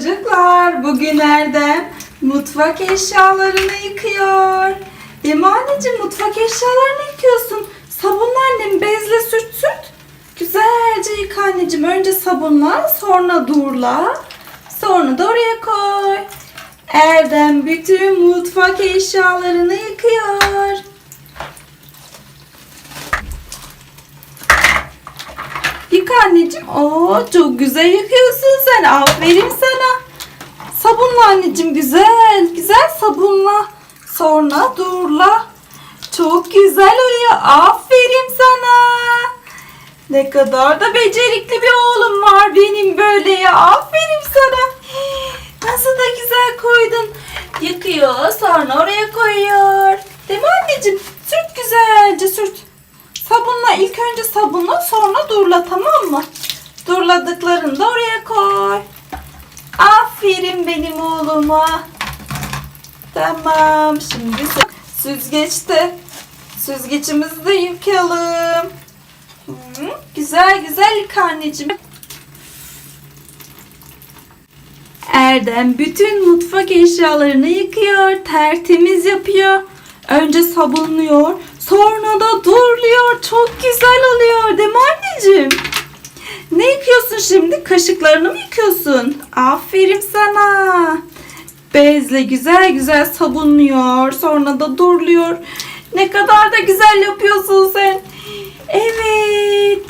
Çocuklar bugün Erdem mutfak eşyalarını yıkıyor. Anneciğim mutfak eşyalarını yıkıyorsun. Sabunla annem bezle sürt sürt. Güzelce yık anneciğim. Önce sabunla sonra durla. Sonra da oraya koy. Erdem bütün mutfak eşyalarını yıkıyor. Yık anneciğim. Oo çok güzel yıkıyorsun sen. Aferin sana. Sabunla anneciğim güzel. Güzel sabunla. Sonra durla. Çok güzel oluyor. Aferin sana. Ne kadar da becerikli bir oğlum var benim böyle ya. Aferin sana. Nasıl da güzel koydun. Yıkıyor sonra oraya koyuyor. Değil mi anneciğim? Sürt güzelce sürt. Sabunla ilk önce sabunla sonra durla tamam mı? Durladıklarını da oraya koy. Aferin benim oğluma. Tamam şimdi sü- süzgeçte süzgeçimizi de yıkayalım. Hı, güzel güzel yıka anneciğim. Erdem bütün mutfak eşyalarını yıkıyor, tertemiz yapıyor. Önce sabunluyor, sonra da durluyor. Çok güzel oluyor değil mi anneciğim? Şimdi? Kaşıklarını mı yıkıyorsun? Aferin sana. Bezle güzel güzel sabunluyor, sonra da durluyor. Ne kadar da güzel yapıyorsun sen. Evet.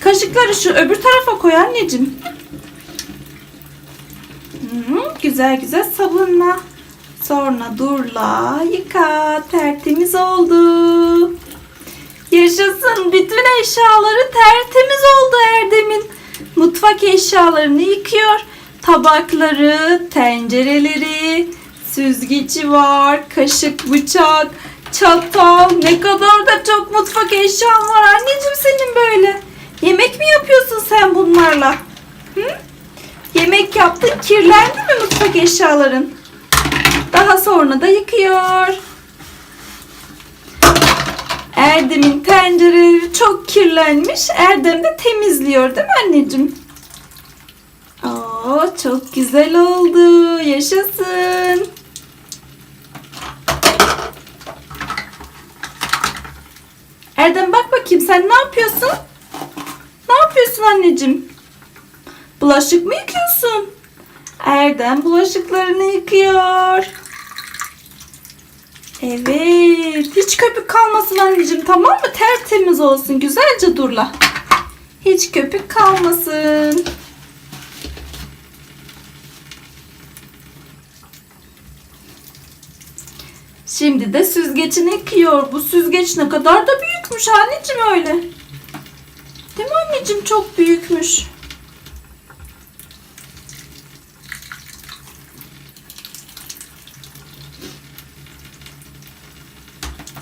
Kaşıkları şu öbür tarafa koy anneciğim. Hı, güzel güzel sabunla. Sonra durla, yıka. Tertemiz oldu. Yaşasın. Bütün eşyaları tertemiz oldu Erdem'in. Mutfak eşyalarını yıkıyor. Tabakları, tencereleri, süzgeci var, kaşık, bıçak, çatal. Ne kadar da çok mutfak eşyan var anneciğim senin böyle. Yemek mi yapıyorsun sen bunlarla? Hı? Yemek yaptın, kirlendi mi mutfak eşyaların? Daha sonra da yıkıyor. Erdem'in tencereleri çok kirlenmiş. Erdem de temizliyor değil mi anneciğim? Oo, çok güzel oldu. Yaşasın. Erdem bak bakayım sen ne yapıyorsun? Ne yapıyorsun anneciğim? Bulaşık mı yıkıyorsun? Erdem bulaşıklarını yıkıyor. Evet. Hiç köpük kalmasın anneciğim tamam mı? Tertemiz olsun. Güzelce durla. Hiç köpük kalmasın. Şimdi de süzgecini yıkıyor. Bu süzgeç ne kadar da büyükmüş anneciğim öyle. Değil mi anneciğim? Çok büyükmüş.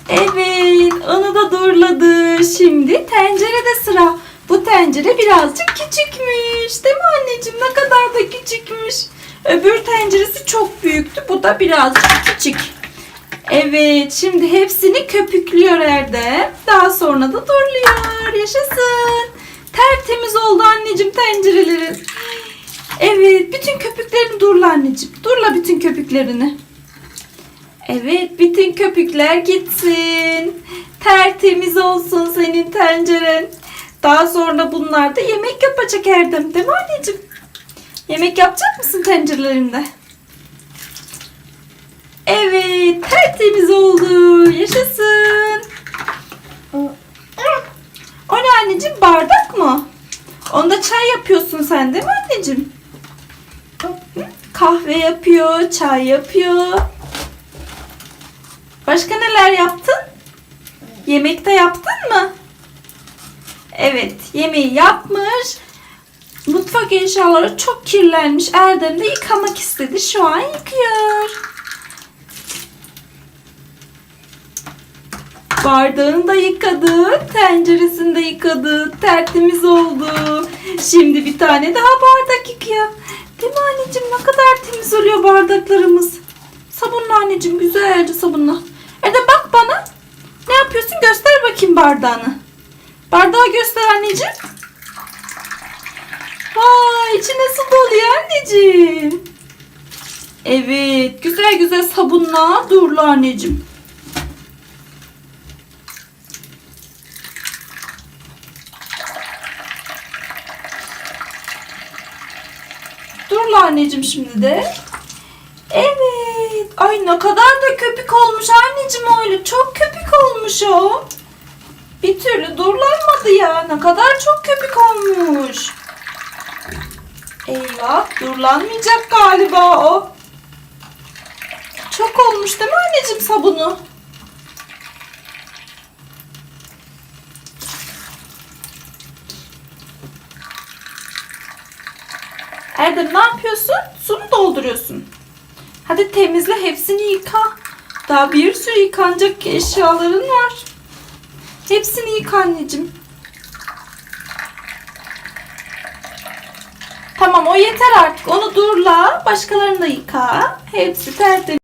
Evet, durladı. Şimdi tencerede sıra. Bu tencere birazcık küçükmüş. Değil mi anneciğim? Ne kadar da küçükmüş. Öbür tenceresi çok büyüktü. Bu da birazcık küçük. Evet, şimdi hepsini köpüklüyor Erdem. Daha sonra da durluyor. Yaşasın. Tertemiz oldu anneciğim tencerelerin. Evet, bütün köpüklerini durla anneciğim. Durla bütün köpüklerini. Evet, bütün köpükler gitsin. Tertemiz olsun senin tenceren. Daha sonra bunlar da yemek yapacak Erdem değil mi anneciğim? Yemek yapacak mısın tencerelerinde? Evet, tertemiz oldu. Yaşasın. O ne anneciğim? Bardak mı? Onda çay yapıyorsun sen değil mi anneciğim? Kahve yapıyor, çay yapıyor. Başka neler yaptın? Yemekte yaptın mı? Evet, yemeği yapmış. Mutfak eşyaları çok kirlenmiş. Erdem de yıkamak istedi. Şu an yıkıyor. Bardağını da yıkadı. Tenceresini de yıkadı. Tertemiz oldu. Şimdi bir tane daha bardak yıkıyor. Değil mi anneciğim? Ne kadar temiz oluyor bardaklarımız. Sabunla anneciğim. Güzelce sabunla. Erdem bak bana. Yapıyorsun? Göster bakayım bardağını. Bardağı göster anneciğim. Vay içi nasıl doluyor anneciğim? Evet güzel güzel sabunla durla anneciğim. Durla anneciğim şimdi de. Ay ne kadar da köpük olmuş anneciğim öyle. Çok köpük olmuş o. Bir türlü durlanmadı ya. Ne kadar çok köpük olmuş. Eyvah durlanmayacak galiba o. Çok olmuş değil mi anneciğim sabunu? Erdem ne yapıyorsun? Su mu dolduruyorsun? Hadi temizle hepsini yıka. Daha bir sürü yıkanacak eşyaların var. Hepsini yıka anneciğim. Tamam o yeter artık. Onu durla. Başkalarını da yıka. Hepsi tertemiz.